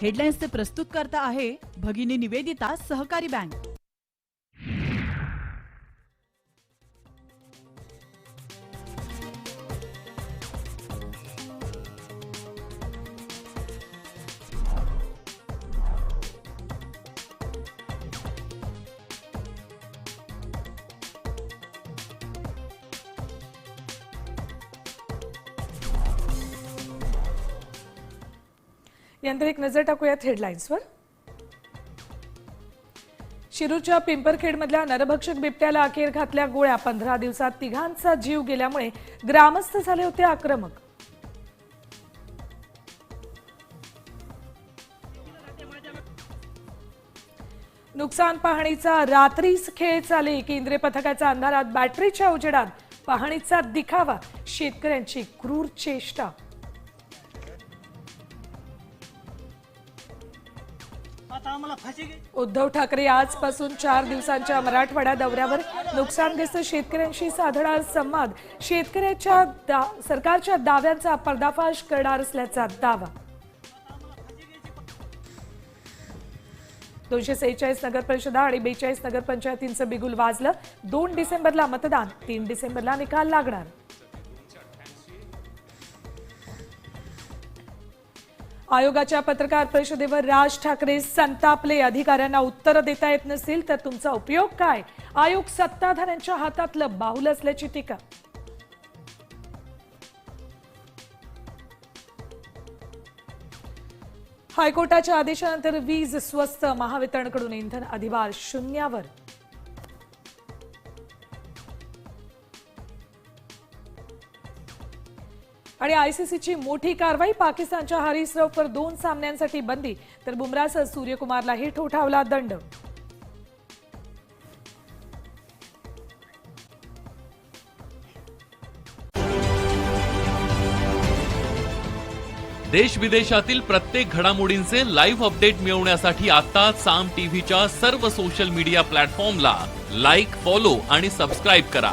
हेडलाईन्सचे प्रस्तुत करता आहे भगिनी निवेदिता सहकारी बँक. यानंतर एक नजर टाकूयात हेडलाईन्सवर शिरूरच्या पिंपरखेडमधल्या नरभक्षक बिबट्याला अखेर घातल्या गोळ्या. पंधरा दिवसात तिघांचा जीव गेल्यामुळे ग्रामस्थ झाले होते आक्रमक. नुकसान पाहणीचा रात्रीच खेळ चाले. केंद्रीय पथकाच्या अंधारात बॅटरीच्या उजेडात पाहणीचा दिखावा. शेतकऱ्यांची क्रूर चेष्टा. आता आम्हाला फाशी उद्धव ठाकरे आजपासून चार दिवसांच्या मराठवाडा दौऱ्यावर नुकसानग्रस्त शेतकऱ्यांशी साधणार संवाद. शेतकऱ्याच्या दा- सरकारच्या दाव्यांचा पर्दाफाश करणार असल्याचा दावा. दोनशे सेहेचाळीस नगर परिषदा आणि बेचाळीस नगरपंचायतींचं बिगुल वाजलं. दोन डिसेंबरला मतदान तीन डिसेंबरला निकाल लागणार. आयोगाच्या पत्रकार परिषदेवर राज ठाकरे संतापले. अधिकाऱ्यांना उत्तरं देता येत नसतील तर तुमचा उपयोग काय? आयोग सत्ताधाऱ्यांच्या हातातलं बाहुल असल्याची टीका. हायकोर्टाच्या आदेशानंतर वीज स्वस्त महावितरणकडून इंधन अधिभार शून्यावर. आणि आयसीसीची मोठी कारवाई पाकिस्तानच्या हारिस रऊफवर दोन सामन्यांसाठी बंदी. तर बुमरासह सूर्यकुमारलाही ठोठावला दंड. देश विदेशातील प्रत्येक घडामोडींचे लाईव्ह अपडेट मिळवण्यासाठी आता साम टीव्हीच्या सर्व सोशल मीडिया प्लॅटफॉर्मला लाईक फॉलो आणि सबस्क्राईब करा.